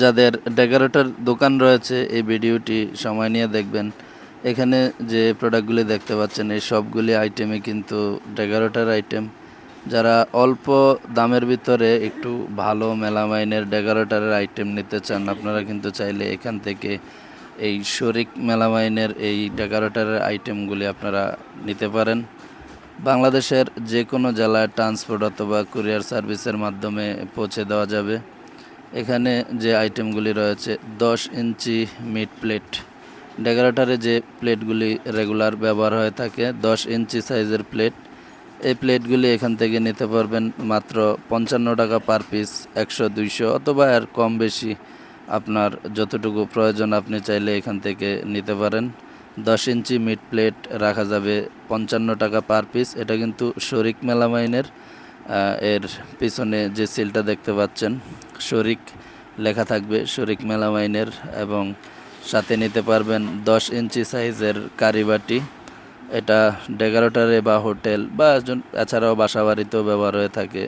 যাদের ডেকোরেটর দোকান রয়েছে, এই ভিডিওটি সময় নিয়ে দেখবেন। এখানে যে প্রোডাক্টগুলি দেখতে পাচ্ছেন, এই সবগুলি আইটেমে কিন্তু ডেকোরেটর আইটেম। যারা অল্প দামের ভিতরে একটু ভালো মেলামাইনের ডেকোরেটরের আইটেম নিতে চান, আপনারা কিন্তু চাইলে এখান থেকে এই শরিক মেলামাইনের এই ডেকোরেটরের আইটেমগুলি আপনারা নিতে পারেন। বাংলাদেশের যে কোনো জেলায় ট্রান্সপোর্ট অথবা কুরিয়ার সার্ভিসের মাধ্যমে পৌঁছে দেওয়া যাবে। এখানে যে আইটেমগুলি রয়েছে, দশ ইঞ্চি মিট প্লেট। ডেকোরেটরে যে প্লেটগুলি রেগুলার ব্যবহার হয়ে থাকে, দশ ইঞ্চি সাইজের প্লেট। এই প্লেটগুলি এখান থেকে নিতে পারবেন মাত্র পঞ্চান্ন টাকা পার পিস, একশো, দুইশো অথবা এর কম বেশি। আপনার যতটুকু প্রয়োজন আপনি চাইলে এখান থেকে নিতে পারেন। দশ ইঞ্চি মিট প্লেট রাখা যাবে পঞ্চান্ন টাকা পার পিস। এটা কিন্তু শরিক মেলামাইনের। এর পিছনে যে সিলটা দেখতে পাচ্ছেন, শরিক লেখা থাকবে, শরিক মেলামাইনের এবং সাথে নিতে পারবেন দশ ইঞ্চি সাইজের কারিবাটি। এটা ডেকোরেটরে বা হোটেল বা এছাড়াও বাসা বাড়িতেও ব্যবহার হয়ে থাকে।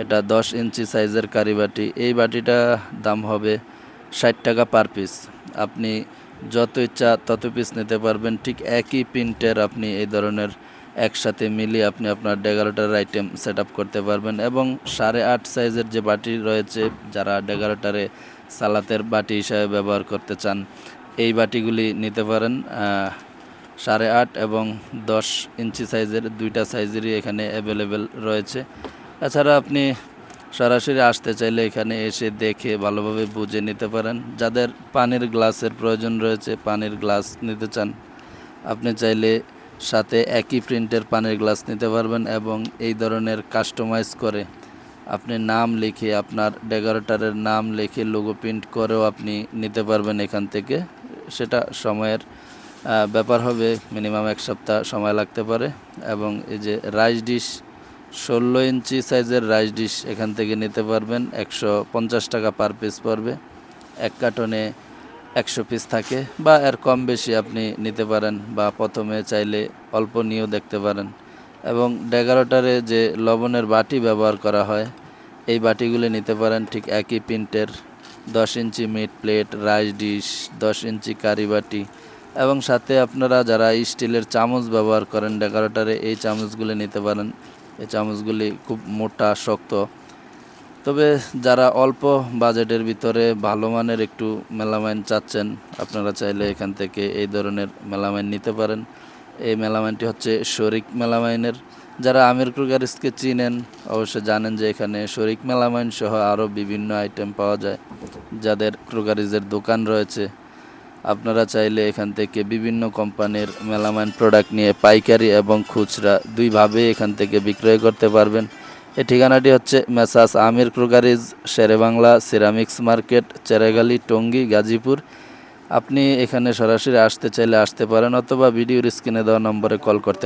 এটা দশ ইঞ্চি সাইজের কারিবাটি। এই বাটিটা দাম হবে ষাট টাকা পার পিস। আপনি যত ইচ্ছা তত পিস নিতে পারবেন। ঠিক একই প্রিন্টের আপনি এই ধরনের একসাথে মিলে আপনি আপনার ডেগারোটার আইটেম সেট করতে পারবেন এবং সাড়ে আট সাইজের যে বাটি রয়েছে, যারা ডেগারোটারে সালাতের বাটি হিসাবে ব্যবহার করতে চান, এই বাটিগুলি নিতে পারেন সাড়ে আট এবং দশ ইঞ্চি সাইজের দুইটা সাইজেরই এখানে অ্যাভেলেবেল রয়েছে। এছাড়া আপনি সরাসরি আসতে চাইলে এখানে এসে দেখে ভালোভাবে বুঝে নিতে পারেন, যাদের পানির গ্লাসের প্রয়োজন রয়েছে, পানির গ্লাস নিতে চান। আপনি চাইলে সাথে একই প্রিন্টের পানির গ্লাস নিতে পারবেন এবং এই ধরনের কাস্টমাইজ করে আপনি নাম লিখে আপনার ডেকোরেটারের নাম লিখে লোগো প্রিন্ট করেও আপনি নিতে পারবেন এখান থেকে। সেটা সময়ের ব্যাপার হবে মিনিমাম এক সপ্তাহ সময় লাগতে পারে এবং এই যে রাইস ডিশ ষোলো ইঞ্চি সাইজের রাইস ডিশ এখান থেকে নিতে পারবেন, একশো পঞ্চাশ টাকা পার পিস পড়বে। এক কার্টনে একশো পিস থাকে বা এর কম বেশি আপনি নিতে পারেন বা প্রথমে চাইলে অল্প নিয়েও দেখতে পারেন। এবং ডেগারোটারে যে লবণের বাটি ব্যবহার করা হয়, এই বাটিগুলি নিতে পারেন ঠিক একই প্রিন্টের। দশ inch meat plate rice dish দশ ইঞ্চি কারি বাটি। এবং সাথে আপনারা যারা স্টিলের চামচ ব্যবহার করেন ডেকোরেটরে এই চামচগুলি নিতে পারেন। এই চামচগুলি খুব মোটা, শক্ত। তবে যারা অল্প বাজেটের ভিতরে ভালো মানের একটু মেলামাইন চাচ্ছেন, আপনারা চাইলে এখান থেকে এই ধরনের মেলামাইন নিতে পারেন। এই মেলামাইনটি হচ্ছে শরিক মেলামাইনের। যারা আমির ক্রুগারিসকে চিনেন অবশ্যই জানেন যে এখানে শরিক মেলামাইন সহ আরও বিভিন্ন আইটেম পাওয়া যায়, যাদের ক্রুগারিজের দোকান রয়েছে। আপনারা চাইলে এখান থেকে বিভিন্ন কোম্পানির মেলামাইন প্রোডাক্ট নিয়ে পাইকারি এবং খুচরা দুইভাবে এখান থেকে বিক্রয় করতে পারবেন। এই ঠিকানাটি হচ্ছে messrs Amir crockeries Sherebangla ceramics market, Cheragali, Tongi, Gazipur. আপনি এখানে সরাসরি আসতে চাইলে আসতে পারেন অথবা ভিডিওর স্ক্রিনে দেওয়া নম্বরে কল করতে